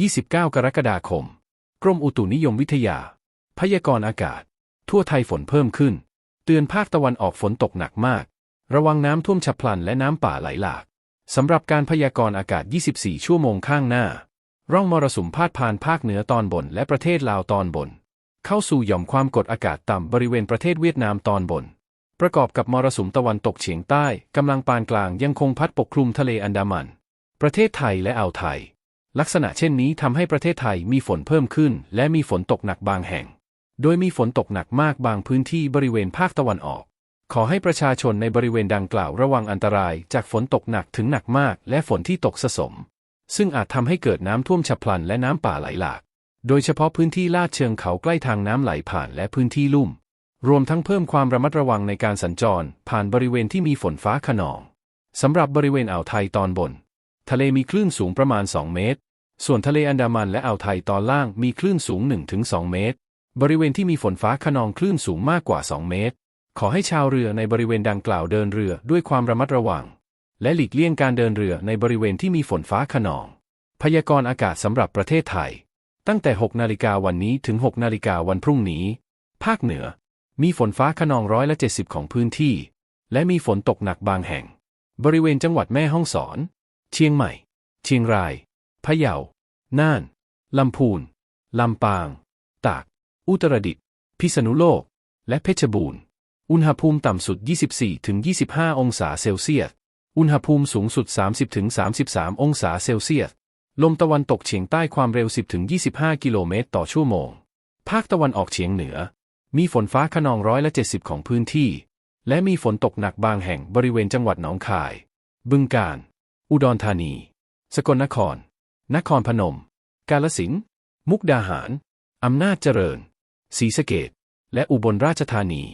29 กรกฎาคม กรมอุตุนิยมวิทยา พยากรณ์อากาศ ทั่วไทยฝนเพิ่มขึ้น เตือนภาคตะวันออกฝนตกหนักมาก ระวังน้ำท่วมฉับพลันและน้ำป่าไหลหลาก สำหรับการพยากรณ์อากาศ 24 ชั่วโมงข้างหน้า ร่องมรสุมพาดผ่านภาคเหนือตอนบนและประเทศลาวตอนบน เข้าสู่หย่อมความกดอากาศต่ำบริเวณประเทศเวียดนามตอนบน ประกอบกับมรสุมตะวันตกเฉียงใต้กำลังปานกลางยังคงพัดปกคลุมทะเลอันดามัน ประเทศไทยและอ่าวไทย ลักษณะเช่นนี้ทำให้ประเทศไทยมีฝนเพิ่มขึ้น และมีฝนตกหนักบางแห่ง โดยมีฝนตกหนักมากบางพื้นที่บริเวณภาคตะวันออก ขอให้ประชาชนในบริเวณดังกล่าวระวังอันตรายจากฝนตกหนักถึงหนักมาก และฝนที่ตกสะสม ซึ่งอาจทำให้เกิดน้ำท่วมฉับพลันและน้ำป่าไหลหลาก โดยเฉพาะพื้นที่ลาดเชิงเขาใกล้ทางน้ำไหลผ่านและพื้นที่ลุ่ม รวมทั้งเพิ่มความระมัดระวังในการสัญจร ผ่านบริเวณที่มีฝนฟ้าขนองสำหรับบริเวณอ่าวไทยตอนบน ทะเลมีคลื่นสูงประมาณ 2 เมตร ส่วนทะเลอันดามันและอ่าวไทยตอนล่างมีคลื่นสูง 1-2 เมตร บริเวณที่มีฝนฟ้าขนองคลื่นสูงมากกว่า 2 เมตร ขอให้ชาวเรือในบริเวณดังกล่าวเดินเรือด้วยความระมัดระวัง และหลีกเลี่ยงการเดินเรือในบริเวณที่มีฝนฟ้าขนอง พยากรณ์อากาศสำหรับประเทศไทย ตั้งแต่ 6 นาฬิกาวันนี้ถึง 6 นาฬิกาวันพรุ่งนี้ ภาคเหนือ มีฝนฟ้าขนองร้อยละ70 ของพื้นที่ และมีฝนตกหนักบางแห่ง บริเวณจังหวัดแม่ฮ่องสอน เชียงใหม่ เชียงรายพะเยา น่าน ลำพูน ลำปาง ตาก อุตรดิตถ์ พิษณุโลก และเพชรบูรณ์ อุณหภูมิต่ำสุด 24-25 องศาเซลเซียส อุณหภูมิสูงสุด 30-33 องศาเซลเซียส ลมตะวันตกเฉียงใต้ความเร็ว 10-25 กิโลเมตรต่อชั่วโมง ภาคตะวันออกเฉียงเหนือ มีฝนฟ้าขนองร้อยละ70 ของพื้นที่ และมีฝนตกหนักบางแห่งบริเวณจังหวัดหนองคาย บึงกาฬ อุดรธานี สกลนคร นครพนม กาลสินธุ์มุกดาหาร อำนาจเจริญศรีสะเกดและอุบลราชธานี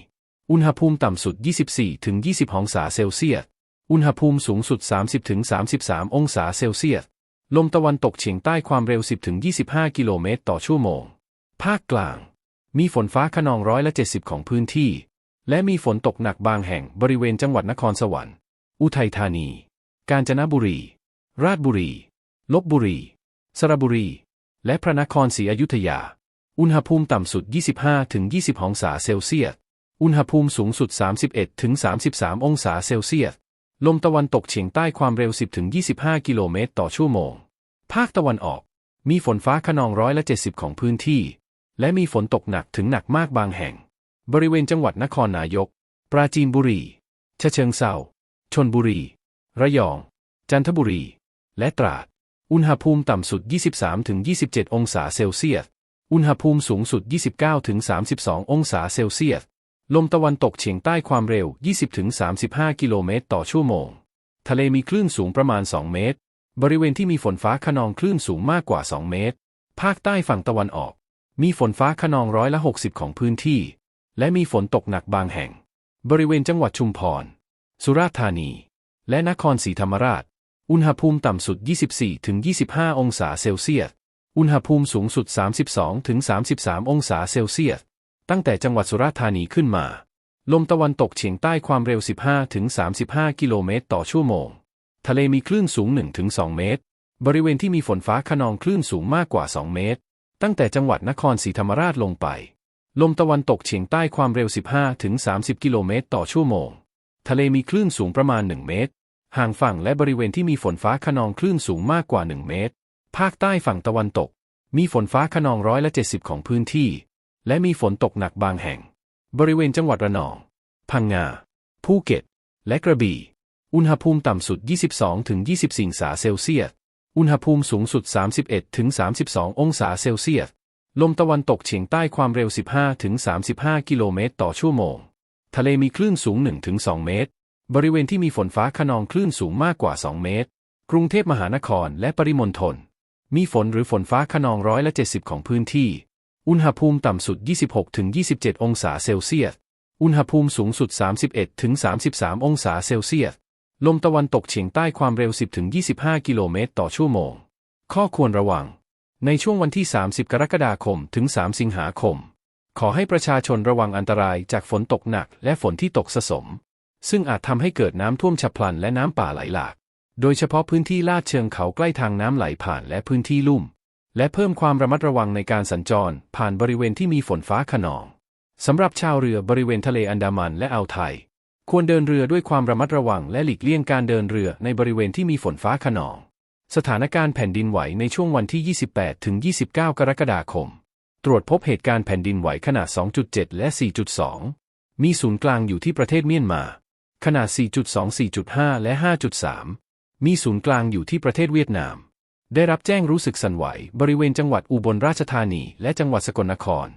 อุณหภูมิต่ำสุด 24-20 องศาเซลเซียส อุณหภูมิสูงสุด 30-33 องศาเซลเซียส ลมตะวันตกเฉียงใต้ความเร็ว 10-25 กิโลเมตรต่อชั่วโมง ภาคกลาง มีฝนฟ้าขนองร้อยละ70 ของพื้นที่ และมีฝนตกหนักบางแห่งบริเวณจังหวัดนครสวรรค์ อุทัยธานี กาญจนบุรี ราชบุรี ลบบุรี สระบุรี และพระนครศรีอยุธยา อุณหภูมิต่ำสุด 25-20 องศาเซลเซียส อุณหภูมิสูงสุด 31-33 องศาเซลเซียส ลมตะวันตกเฉียงใต้ความเร็ว 10-25 กิโลเมตรต่อชั่วโมง ภาคตะวันออก มีฝนฟ้าขนองร้อยละ70 ของพื้นที่ และมีฝนตกหนักถึงหนักมากบางแห่ง บริเวณจังหวัดนครนายก ปราจีนบุรีฉะเชิงเทราชนบุรี ระยอง จันทบุรี และตราด อุณหภูมิต่ำสุด 23-27 องศาเซลเซียส อุณหภูมิสูงสุด 29-32 องศาเซลเซียส ลมตะวันตกเฉียงใต้ความเร็ว 20-35 กิโลเมตรต่อชั่วโมง ทะเลมีคลื่นสูงประมาณ 2 เมตร บริเวณที่มีฝนฟ้าขนองคลื่นสูงมากกว่า 2 เมตร ภาคใต้ฝั่งตะวันออก มีฝนฟ้าขนองร้อยละ 60 ของพื้นที่ และมีฝนตกหนักบางแห่ง บริเวณจังหวัดชุมพร สุราษฎร์ธานี และนครศรีธรรมราช อุณหภูมิต่ำสุด 24-25 องศาเซลเซียส อุณหภูมิสูงสุด 32-33 องศาเซลเซียส ตั้งแต่จังหวัดสุราษฎร์ธานีขึ้นมา ลมตะวันตกเฉียงใต้ความเร็ว 15-35 กิโลเมตรต่อชั่วโมง ทะเลมีคลื่นสูง 1-2 เมตร บริเวณที่มีฝนฟ้าขนองคลื่นสูงมากกว่า 2 เมตร ตั้งแต่จังหวัดนครศรีธรรมราชลงไป ลมตะวันตกเฉียงใต้ความเร็ว 15-30 กิโลเมตรต่อชั่วโมง ทะเลมีคลื่นสูงประมาณ 1 เมตร ห่างฝั่งและบริเวณที่มีฝนฟ้าขนองคลื่นสูงมากกว่า 1 เมตร ภาคใต้ฝั่งตะวันตก มีฝนฟ้าขนองร้อยละ70 ของพื้นที่ และมีฝนตกหนักบางแห่ง บริเวณจังหวัดระนอง พังงา ภูเก็ต และกระบี่ อุณหภูมิต่ำสุด 22-24องศาเซลเซียส อุณหภูมิสูงสุด 31-32 องศาเซลเซียส ลมตะวันตกเฉียงใต้ความเร็ว 15-35 กิโลเมตรต่อชั่วโมง ทะเลมีคลื่นสูง 1-2 เมตร บริเวณที่มีฝนฟ้าขนองคลื่นสูงมากกว่า 2 เมตร กรุงเทพมหานครและปริมณฑล มีฝนหรือฝนฟ้าขนองร้อยละ70 ของพื้นที่ อุณหภูมิต่ำสุด 26-27 องศาเซลเซียส อุณหภูมิสูงสุด 31-33 องศาเซลเซียส ลมตะวันตกเฉียงใต้ความเร็ว 10-25 กิโลเมตรต่อชั่วโมง ข้อควรระวัง ในช่วงวันที่ 30 กรกฎาคม ถึง 3 สิงหาคม ขอให้ประชาชนระวังอันตรายจากฝนตกหนักและฝนที่ตกสะสม ซึ่งอาจทำให้เกิดน้ำท่วมฉับพลันและน้ำป่าไหลหลาก โดยเฉพาะพื้นที่ลาดเชิงเขาใกล้ทางน้ำไหลผ่านและพื้นที่ลุ่ม และเพิ่มความระมัดระวังในการสัญจร ผ่านบริเวณที่มีฝนฟ้าขนองสำหรับชาวเรือบริเวณทะเลอันดามันและอ่าวไทย ควรเดินเรือด้วยความระมัดระวังและหลีกเลี่ยงการเดินเรือในบริเวณที่มีฝนฟ้าขนอง สถานการณ์แผ่นดินไหวในช่วงวันที่ 28 ถึง 29 กรกฎาคม ตรวจพบเหตุการณ์แผ่นดินไหวขนาด 2.7 และ 4.2 มีศูนย์กลางอยู่ที่ประเทศเมียนมา ขนาด 4.2 4.5 และ 5.3 มีศูนย์กลางอยู่ที่ประเทศเวียดนาม ได้รับแจ้งรู้สึกสั่นไหว บริเวณจังหวัดอุบลราชธานี และจังหวัดสกลนคร